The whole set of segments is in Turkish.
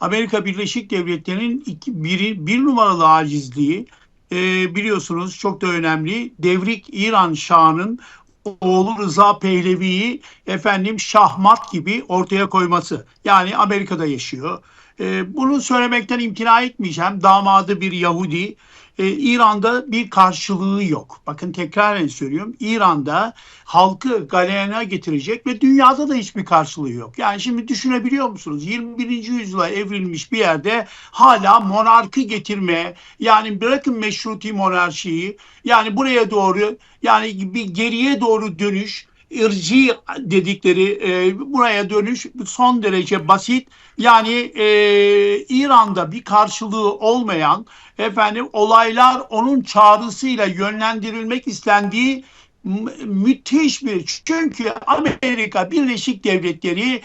Amerika Birleşik Devletleri'nin iki, biri, bir numaralı acizliği e, biliyorsunuz çok da önemli. Devrik İran Şahı'nın oğlu Rıza Pehlevi'yi efendim şahmat gibi ortaya koyması. Yani Amerika'da yaşıyor. E, bunu söylemekten imtina etmeyeceğim. Damadı bir Yahudi. E, İran'da bir karşılığı yok. Bakın tekrar söylüyorum. İran'da halkı galeyana getirecek ve dünyada da hiçbir karşılığı yok. Yani şimdi düşünebiliyor musunuz? 21. yüzyıla evrilmiş bir yerde hala monarkı getirme, yani bırakın meşruti monarşiyi, yani buraya doğru, yani bir geriye doğru dönüş, ırcı dedikleri e, buraya dönüş son derece basit. Yani e, İran'da bir karşılığı olmayan efendim olaylar onun çağrısıyla yönlendirilmek istendiği müthiş bir çünkü Amerika Birleşik Devletleri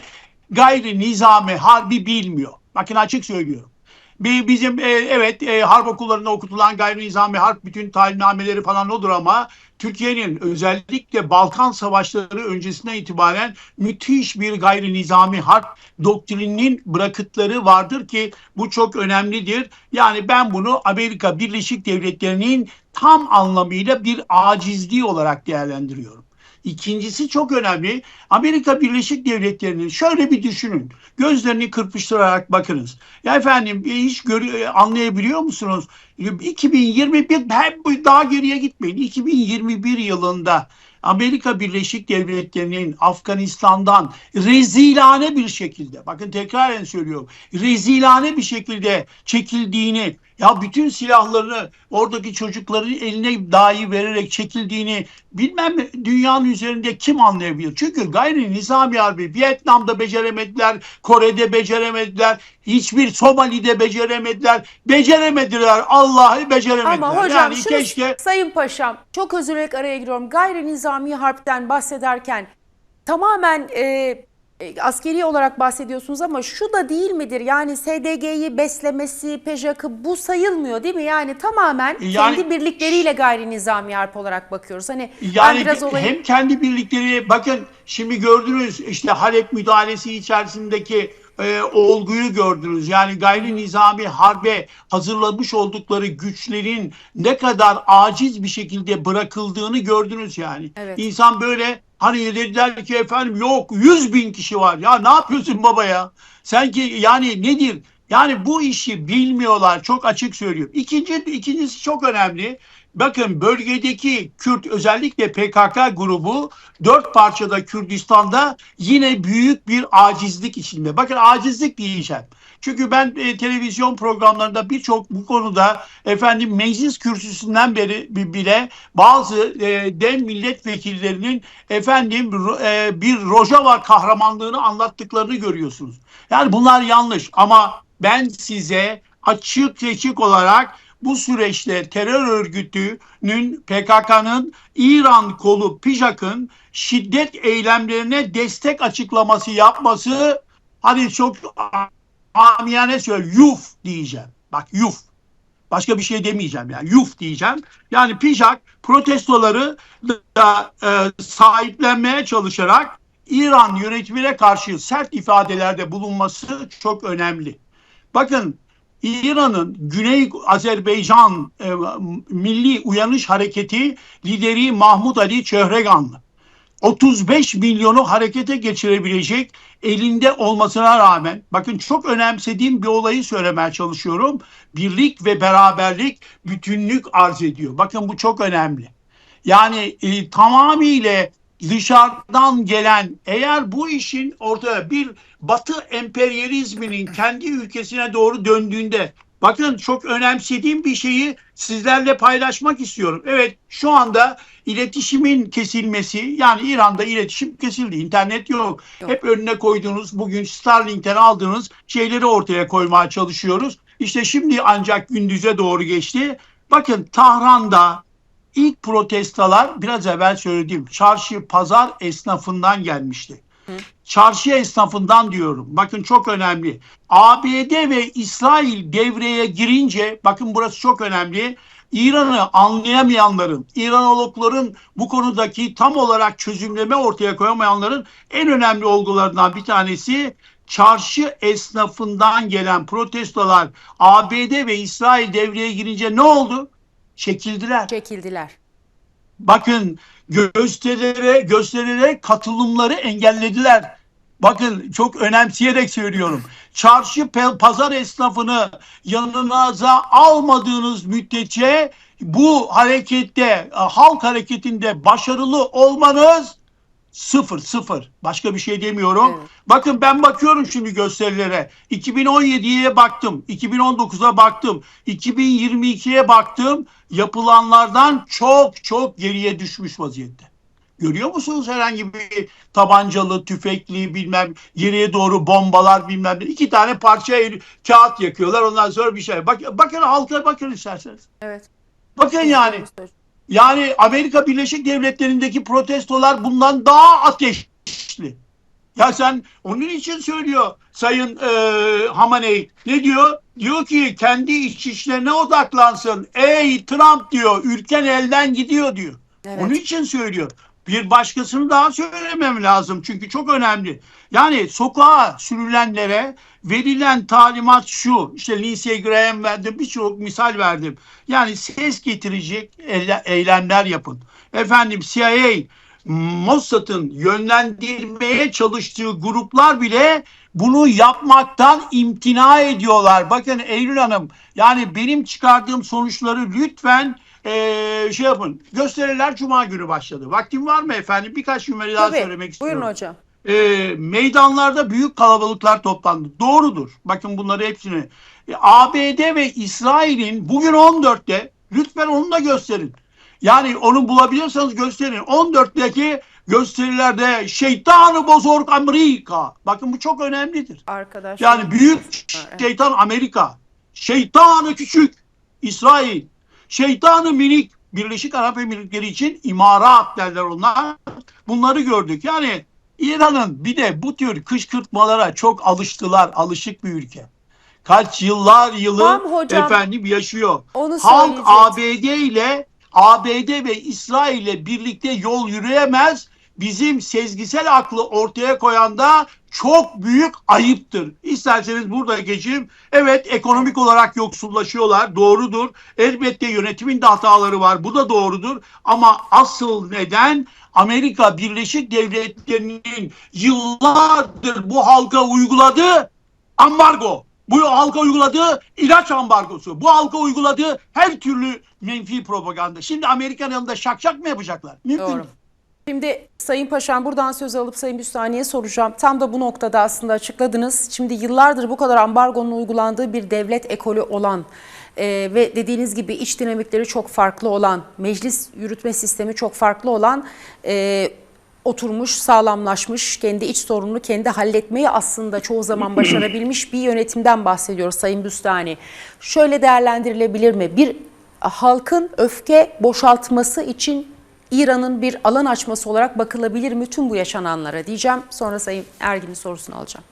gayri nizami harbi bilmiyor. Bakın açık söylüyorum. Bizim e, evet e, harp okullarında okutulan gayri nizami harp bütün talimnameleri falan odur ama Türkiye'nin özellikle Balkan Savaşları öncesinden itibaren müthiş bir gayri nizami harp doktrininin bırakıtları vardır ki bu çok önemlidir. Yani ben bunu Amerika Birleşik Devletleri'nin tam anlamıyla bir acizliği olarak değerlendiriyorum. İkincisi çok önemli. Amerika Birleşik Devletleri'nin şöyle bir düşünün. Gözlerini kırpıştırarak bakınız. Ya efendim hiç görü anlayabiliyor musunuz? 2021 hem daha geriye gitmeyin. 2021 yılında Amerika Birleşik Devletleri'nin Afganistan'dan rezilane bir şekilde bakın tekrar söylüyorum rezilane bir şekilde çekildiğini ya bütün silahlarını oradaki çocukların eline dahi vererek çekildiğini bilmem dünyanın üzerinde kim anlayabilir? Çünkü gayri nizami harbi Vietnam'da beceremediler, Kore'de beceremediler, hiçbir Somali'de beceremediler. Beceremediler. Allah'ı beceremediler. Ama hocam yani şunu, keşke Sayın Paşam çok özür dilerim araya giriyorum. Gayri nizami harpten bahsederken tamamen e, e, askeri olarak bahsediyorsunuz ama şu da değil midir? Yani SDG'yi beslemesi, PEJAK'ı bu sayılmıyor değil mi? Yani tamamen Yani- kendi birlikleriyle gayri nizami harp olarak bakıyoruz. Hani Yani biraz olayı... hem kendi birlikleri bakın şimdi gördünüz işte Halep müdahalesi içerisindeki e, olguyu gördünüz. Yani gayri nizami harbe hazırlamış oldukları güçlerin ne kadar aciz bir şekilde bırakıldığını gördünüz yani. Evet. İnsan böyle hani dediler ki efendim yok 100 bin kişi var. Ya ne yapıyorsun baba ya? Sen ki yani nedir? Yani bu işi bilmiyorlar. Çok açık söylüyorum. İkinci, ikincisi çok önemli. Bakın bölgedeki Kürt özellikle PKK grubu dört parçada Kürdistan'da yine büyük bir acizlik içinde. Bakın acizlik diyeceğim. Çünkü ben e, televizyon programlarında birçok bu konuda efendim meclis kürsüsünden beri bi- bile bazı e, dem milletvekillerinin efendim e, bir Rojava kahramanlığını anlattıklarını görüyorsunuz. Yani bunlar yanlış ama ben size açık seçik olarak bu süreçte terör örgütünün PKK'nın İran kolu PİJAK'ın şiddet eylemlerine destek açıklaması yapması hani çok amiyane söyle yuf diyeceğim. Bak yuf. Başka bir şey demeyeceğim yani. Yuf diyeceğim. Yani PİJAK protestoları da e, sahiplenmeye çalışarak İran yönetimine karşı sert ifadelerde bulunması çok önemli. Bakın İran'ın Güney Azerbaycan e, Milli Uyanış Hareketi lideri Mahmut Ali Çehreganlı 35 milyonu harekete geçirebilecek elinde olmasına rağmen bakın çok önemsediğim bir olayı söylemeye çalışıyorum. Birlik ve beraberlik bütünlük arz ediyor. Bakın bu çok önemli. Yani e, tamamıyla dışarıdan gelen eğer bu işin ortaya bir batı emperyalizminin kendi ülkesine doğru döndüğünde bakın çok önemsediğim bir şeyi sizlerle paylaşmak istiyorum. Evet şu anda iletişimin kesilmesi yani İran'da iletişim kesildi. internet yok. Yok. Hep önüne koyduğunuz bugün Starlink'ten aldığınız şeyleri ortaya koymaya çalışıyoruz. İşte şimdi ancak gündüze doğru geçti. Bakın Tahran'da ilk protestolar biraz evvel söylediğim çarşı pazar esnafından gelmişti. Çarşı esnafından diyorum. Bakın çok önemli. ABD ve İsrail devreye girince bakın burası çok önemli. İran'ı anlayamayanların, İranologların bu konudaki tam olarak çözümleme ortaya koyamayanların en önemli olgularından bir tanesi çarşı esnafından gelen protestolar ABD ve İsrail devreye girince ne oldu? Çekildiler. Çekildiler. Bakın gösterilere gösterilere katılımları engellediler. Bakın çok önemseyerek söylüyorum. Çarşı pazar esnafını yanınıza almadığınız müddetçe bu harekette e, halk hareketinde başarılı olmanız sıfır sıfır. Başka bir şey demiyorum. Evet. Bakın ben bakıyorum şimdi gösterilere. 2017'ye baktım. 2019'a baktım. 2022'ye baktım. Yapılanlardan çok çok geriye düşmüş vaziyette. Görüyor musunuz herhangi bir tabancalı, tüfekli bilmem geriye doğru bombalar bilmem ne. İki tane parça kağıt yakıyorlar ondan sonra bir şey. Bak, bakın halka bakın isterseniz. Evet. Bakın yani. Yani Amerika Birleşik Devletleri'ndeki protestolar bundan daha ateşli. Ya sen onun için söylüyor Sayın e, Hamaney. Ne diyor? Diyor ki kendi iç işlerine odaklansın. Ey Trump diyor ülken elden gidiyor diyor. Evet. Onun için söylüyor. Bir başkasını daha söylemem lazım çünkü çok önemli. Yani sokağa sürülenlere verilen talimat şu. İşte Lindsey Graham verdim birçok misal verdim. Yani ses getirecek eyle- eylemler yapın. Efendim CIA, Mossad'ın yönlendirmeye çalıştığı gruplar bile bunu yapmaktan imtina ediyorlar. Bakın Eylül Hanım yani benim çıkardığım sonuçları lütfen eee, şey yapın. Gösteriler Cuma günü başladı. Vaktim var mı efendim? Birkaç cümle daha Tabii. söylemek istiyorum Buyurun hocam. e, meydanlarda büyük kalabalıklar toplandı. Doğrudur. Bakın bunları hepsini. E, ABD ve İsrail'in bugün 14'te lütfen onu da gösterin. Yani onu bulabiliyorsanız gösterin. 14'teki gösterilerde şeytanı bozork Amerika. Bakın bu çok önemlidir. Arkadaş. Yani büyük şeytan Amerika. Şeytanı küçük İsrail. Şeytanı minik Birleşik Arap Emirlikleri için imarat derler onlar. Bunları gördük. Yani İran'ın bir de bu tür kışkırtmalara çok alıştılar. Alışık bir ülke. Kaç yıllar yılı hocam, efendim yaşıyor. onu Halk. ABD ile ABD ve İsrail ile birlikte yol yürüyemez. Bizim sezgisel aklı ortaya koyan da çok büyük ayıptır. İsterseniz burada geçeyim. Evet ekonomik olarak yoksullaşıyorlar. Doğrudur. Elbette yönetimin de hataları var. Bu da doğrudur. Ama asıl neden Amerika Birleşik Devletleri'nin yıllardır bu halka uyguladığı ambargo. Bu halka uyguladığı ilaç ambargosu. Bu halka uyguladığı her türlü menfi propaganda. Şimdi Amerikan yanında şak şak mı yapacaklar? Mümkün Doğru. Şimdi Sayın Paşam buradan söz alıp Sayın Büstani'ye soracağım. Tam da bu noktada aslında açıkladınız. Şimdi yıllardır bu kadar ambargonun uygulandığı bir devlet ekolü olan e, ve dediğiniz gibi iç dinamikleri çok farklı olan, meclis yürütme sistemi çok farklı olan e, oturmuş, sağlamlaşmış, kendi iç sorununu kendi halletmeyi aslında çoğu zaman başarabilmiş bir yönetimden bahsediyoruz Sayın Büstani. Şöyle değerlendirilebilir mi? Bir halkın öfke boşaltması için İran'ın bir alan açması olarak bakılabilir mi tüm bu yaşananlara diyeceğim. Sonra Sayın Ergin'in sorusunu alacağım.